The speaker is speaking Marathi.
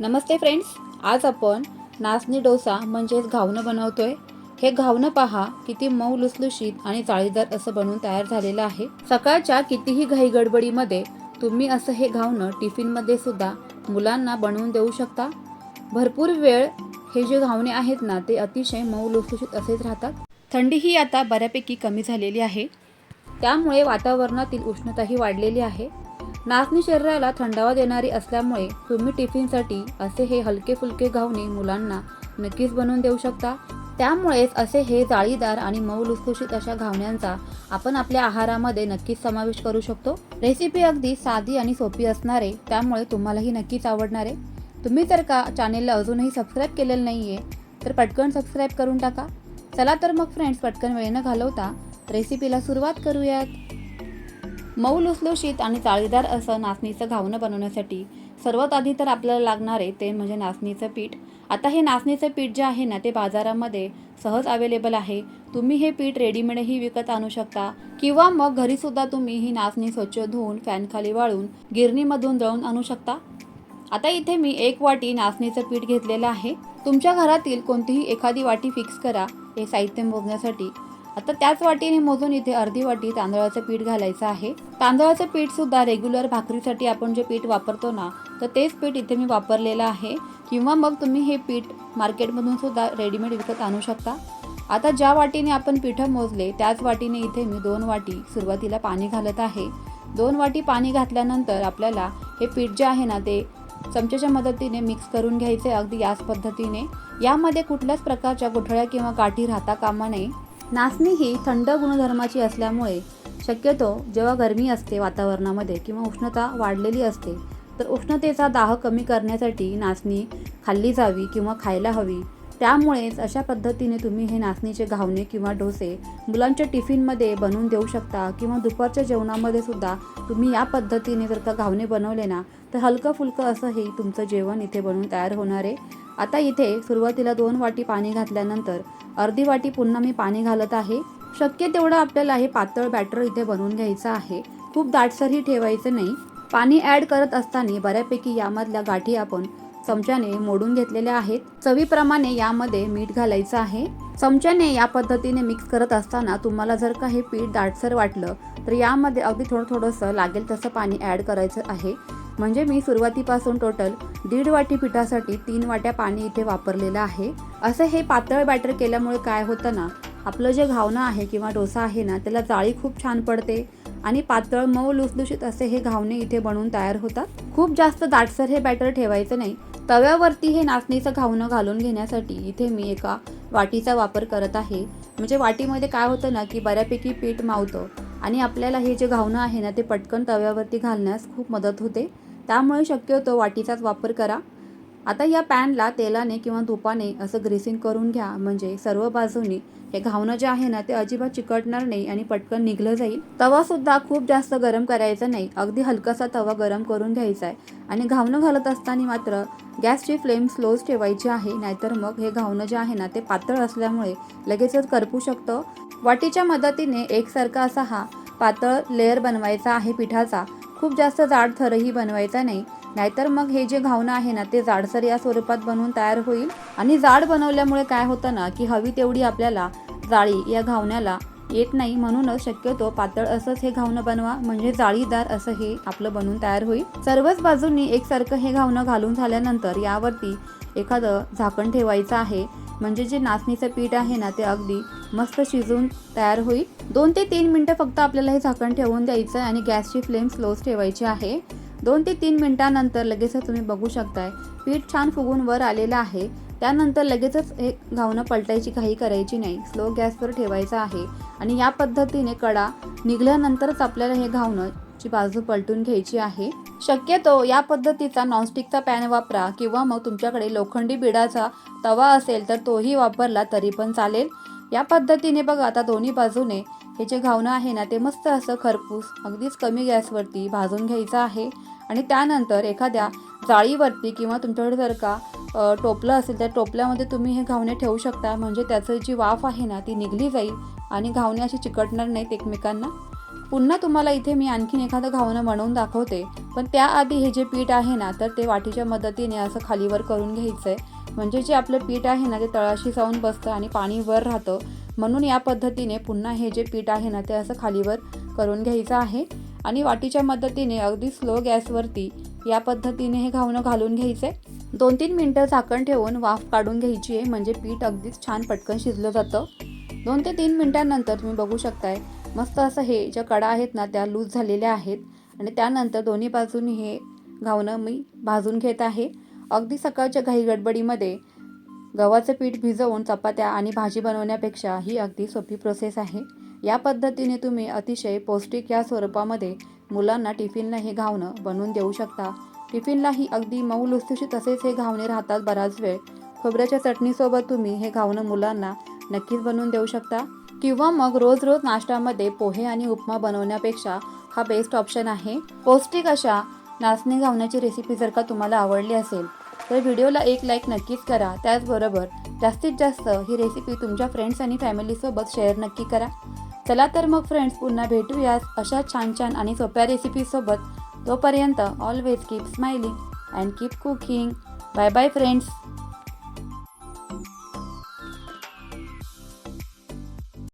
नमस्ते फ्रेंड्स आज आपण नाचणी डोसा म्हणजेच घावणं बनवतोय. हे घावणं पहा किती मऊ लुसलुशीत आणि चाळीदार असं बनवून तयार झालेलं आहे. सकाळच्या कितीही घाई गडबडीमध्ये तुम्ही असं हे घावणं टिफिनमध्ये सुद्धा मुलांना बनवून देऊ शकता. भरपूर वेळ हे जे घावणे आहेत ना ते अतिशय मऊ लुसलुशीत असेच राहतात. थंडीही आता बऱ्यापैकी कमी झालेली आहे. त्यामुळे वातावरणातील उष्णताही वाढलेली आहे. नाचणी शरीराला थंडावा देणारी असल्यामुळे तुम्ही टिफिनसाठी असे हे हलके फुलके घावणे मुलांना नक्कीच बनवून देऊ शकता. त्यामुळेच असे हे जाळीदार आणि मऊ लुसलुशीत अशा घावण्यांचा आपण आपल्या आहारामध्ये नक्कीच समावेश करू शकतो. रेसिपी अगदी साधी आणि सोपी असणारे त्यामुळे तुम्हालाही नक्कीच आवडणार. आहे तुम्ही जर का चॅनेलला अजूनही सबस्क्राईब केलेलं नाही आहे तर पटकन सबस्क्राईब करून टाका. चला तर मग फ्रेंड्स पटकन वेळ न घालवता रेसिपीला सुरुवात करूयात. मऊ लुसलुशीत आणि चाळीदार असं नाचणीचं घावणं बनवण्यासाठी सर्वात आधी तर आपल्याला लागणारे ते म्हणजे नाचणीचं पीठ. आता हे नाचणीचं पीठ जे आहे ना ते बाजारामध्ये सहज अवेलेबल आहे. तुम्ही हे पीठ रेडीमेडही विकत आणू शकता. किंवा मग घरीसुद्धा तुम्ही ही नाचणी स्वच्छ धुवून फॅनखाली वाळून गिरणीमधून दळून आणू शकता. आता इथे मी एक वाटी नाचणीचं पीठ घेतलेलं आहे. तुमच्या घरातील कोणतीही एखादी वाटी फिक्स करा हे साहित्य मोजण्यासाठी. आता त्याच वाटीने मोजून इथे अर्धी वाटी तांदळाचं पीठ घालायचं आहे. तांदळाचं पीठ सुद्धा रेग्युलर भाकरीसाठी आपण जे पीठ वापरतो ना तर तेच पीठ इथे मी वापरलेलं आहे. किंवा मग तुम्ही हे पीठ मार्केटमधून सुद्धा रेडीमेड विकत आणू शकता. आता ज्या वाटीने आपण पिठं मोजले त्याच वाटीने इथे मी दोन वाटी सुरुवातीला पाणी घालत आहे. दोन वाटी पाणी घातल्यानंतर आपल्याला हे पीठ जे आहे ना ते चमच्याच्या मदतीने मिक्स करून घ्यायचे अगदी याच पद्धतीने. यामध्ये कुठल्याच प्रकारच्या गुठळ्या किंवा गाठी राहता कामा नये. नाचणी ही थंड गुणधर्माची असल्यामुळे शक्यतो जेव्हा गरमी असते वातावरणामध्ये किंवा उष्णता वाढलेली असते तर उष्णतेचा दाह कमी करण्यासाठी नाचणी खाल्ली जावी किंवा खायला हवी. त्यामुळेच अशा पद्धतीने तुम्ही हे नाचणीचे घावणे किंवा डोसे मुलांच्या टिफिनमध्ये बनवून देऊ शकता किंवा दुपारच्या जेवणामध्ये सुद्धा तुम्ही या पद्धतीने जर का घावणे बनवले ना तर हलकं फुलकं असं हे तुमचं जेवण इथे बनवून तयार होणार आहे. आता इथे सुरुवातीला दोन वाटी पाणी घातल्यानंतर अर्धी वाटी पुन्हा मी पाणी घालत आहे. शक्य तेवढं आपल्याला हे पातळ बॅटर इथे बनवून घ्यायचं आहे. खूप दाटसरही ठेवायचं नाही. पाणी ॲड करत असताना बऱ्यापैकी यामधल्या गाठी आपण चमच्याने मोडून घेतलेल्या आहेत. चवीप्रमाणे यामध्ये मीठ घालायचं आहे. चमच्याने या पद्धतीने मिक्स करत असताना तुम्हाला जर का हे पीठ दाटसर वाटलं तर यामध्ये अगदी थोडं थोडंसं लागेल तसं पाणी ॲड करायचं आहे. म्हणजे मी सुरुवातीपासून टोटल दीड वाटी पिठासाठी तीन वाट्या पाणी इथे वापरलेलं आहे. असं हे पातळ बॅटर केल्यामुळे काय होतं ना आपलं जे घावणं आहे किंवा डोसा आहे ना त्याला जाळी खूप छान पडते आणि पातळ मऊ लुसलुशीत असे हे घावणे इथे बनवून तयार होतात. खूप जास्त दाटसर हे बॅटर ठेवायचं नाही तव्यावरती हे नाचणीचं घावणं घालून घेण्यासाठी इथे मी एका वाटीचा वापर करत आहे. म्हणजे वाटीमध्ये काय होतं ना की बऱ्यापैकी पीठ मावतं आणि आपल्याला हे जे घावणं आहे ना ते पटकन तव्यावरती घालण्यास खूप मदत होते. त्यामुळे शक्यतो वाटीचाच वापर करा. आता या पॅनला तेलाने किंवा धुपाने असं ग्रेसिंग करून घ्या. म्हणजे सर्व बाजूनी हे घावणं जे आहे ना ते अजिबात चिकटणार नाही आणि पटकन निघलं जाईल. तवासुद्धा खूप जास्त गरम करायचा नाही. अगदी हलकासा तवा गरम करून घ्यायचा आहे. आणि घावणं घालत असताना मात्र गॅसची फ्लेम स्लोच ठेवायची आहे नाहीतर मग हे घावणं जे आहे ना ते पातळ असल्यामुळे लगेचच करपू शकतं. वाटीच्या मदतीने एकसारखा असा हा पातळ लेअर बनवायचा आहे पिठाचा. खूप जास्त जाड थरही बनवायचा नाही. नाहीतर मग हे जे घावणं आहे ना ते जाडसर या स्वरूपात बनवून तयार होईल. आणि जाड बनवल्यामुळे काय होतं ना की हवी तेवढी आपल्याला जाळी या घावण्याला येत नाही. म्हणूनच शक्यतो पातळ असंच हे घावणं बनवा. म्हणजे जाळीदार असं हे आपलं बनवून तयार होईल. सर्वच बाजूंनी एकसारखं हे घावणं घालून झाल्यानंतर यावरती एखादं झाकण ठेवायचं आहे. म्हणजे जे नाचणीचं पीठ आहे ना ते अगदी मस्त शिजून तयार होईल. दोन ते तीन मिनटं फक्त आपल्याला हे झाकण ठेवून द्यायचं आहे आणि गॅसची फ्लेम स्लोच ठेवायची आहे. दोन ते तीन मिनटानंतर लगेचच तुम्ही बघू शकताय. पीठ छान फुगून वर आलेलं आहे. त्यानंतर लगेचच हे घावणं पलटायची काही करायची नाही. स्लो गॅसवर ठेवायचं आहे. आणि या पद्धतीने कडा निघल्यानंतरच आपल्याला हे घावणं ची बाजू पलटून घ्यायची आहे. शक्यतो या पद्धतीचा नॉनस्टिकचा पॅन वापरा किंवा मग तुमच्याकडे लोखंडी बिडाचा तवा असेल तर तोही वापरला तरी पण चालेल. या पद्धतीने बघा आता दोन्ही बाजूने हे जे घावणं आहे ना ते मस्त असं खरपूस अगदीच कमी गॅसवरती भाजून घ्यायचं आहे. आणि त्यानंतर एखाद्या जाळीवरती किंवा तुमच्याकडे जर का टोपलं असेल त्या टोपल्यामध्ये तुम्ही हे घावणे ठेवू शकता. म्हणजे त्याचं जी वाफ आहे ना ती निघली जाईल आणि घावणे अशी चिकटणार नाहीत एकमेकांना. पुन्हा तुम्हाला इथे मी आणखीन एखादं घावणं बनवून दाखवते. पण त्याआधी हे जे पीठ आहे ना तर ते वाटीच्या मदतीने असं खालीवर करून घ्यायचं आहे म्हणजे जे आपलं पीठ आहे ना ते तळाशी जाऊन बसतं आणि पाणी वर राहतं. म्हणून या पद्धतीने पुन्हा हे जे पीठ आहे ना ते असं खालीवर करून घ्यायचं आहे. आणि वाटीच्या मदतीने अगदी स्लो गॅसवरती या पद्धतीने हे घावणं घालून घ्यायचे. दोन तीन मिनटं झाकण ठेवून वाफ काढून घ्यायची आहे म्हणजे पीठ अगदीच छान पटकन शिजलं जातं. दोन ते तीन मिनटांनंतर तुम्ही बघू शकताय मस्त असं हे ज्या कडा आहेत ना त्या लूज झालेल्या आहेत. आणि त्यानंतर दोन्ही बाजूनी हे घावणं मी भाजून घेत आहे. अगदी सकाळच्या घाई गडबडीमध्ये गव्हाचं पीठ भिजवून चपात्या आणि भाजी बनवण्यापेक्षा ही अगदी सोपी प्रोसेस आहे. या पद्धतीने तुम्ही अतिशय पौष्टिक या स्वरूपामध्ये मुलांना टिफिनला हे घावणं बनवून देऊ शकता. टिफिनलाही अगदी मऊ लुसलुशीत तसेच हे घावणे राहतात बराच वेळ. खोबऱ्याच्या चटणीसोबत तुम्ही हे घावणं मुलांना नक्कीच बनवून देऊ शकता. किंवा मग रोज रोज नाश्त्यामध्ये पोहे आणि उपमा बनवण्यापेक्षा हा बेस्ट ऑप्शन आहे. पौष्टिक अशा नाचणी घावण्याची रेसिपी जर का तुम्हाला आवडली असेल तर व्हिडिओला एक लाईक नक्कीच करा. त्याचबरोबर जास्तीत जास्त ही रेसिपी तुमच्या फ्रेंड्स आणि फॅमिलीसोबत शेअर नक्की करा. चला तर मग फ्रेंड्स पुन्हा भेटूयात अशा छान छान आणि सोप्या रेसिपीसोबत तोपर्यंत always keep smiling and keep cooking bye bye friends